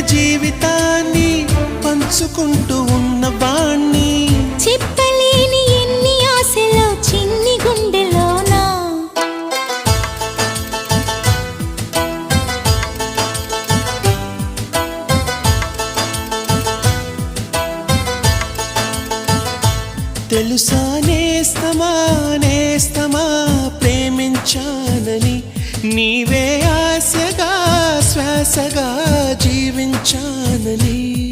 జీవితాన్ని పంచుకుంటూ ఉన్న వాణ్ణి. చెప్పలేని ఎన్ని ఆశలో చిన్ని గుండెలోనా? తెలుసా నేస్తమా నేస్తమా ప్రేమించానని నీవే ఆశగా జీవించానని.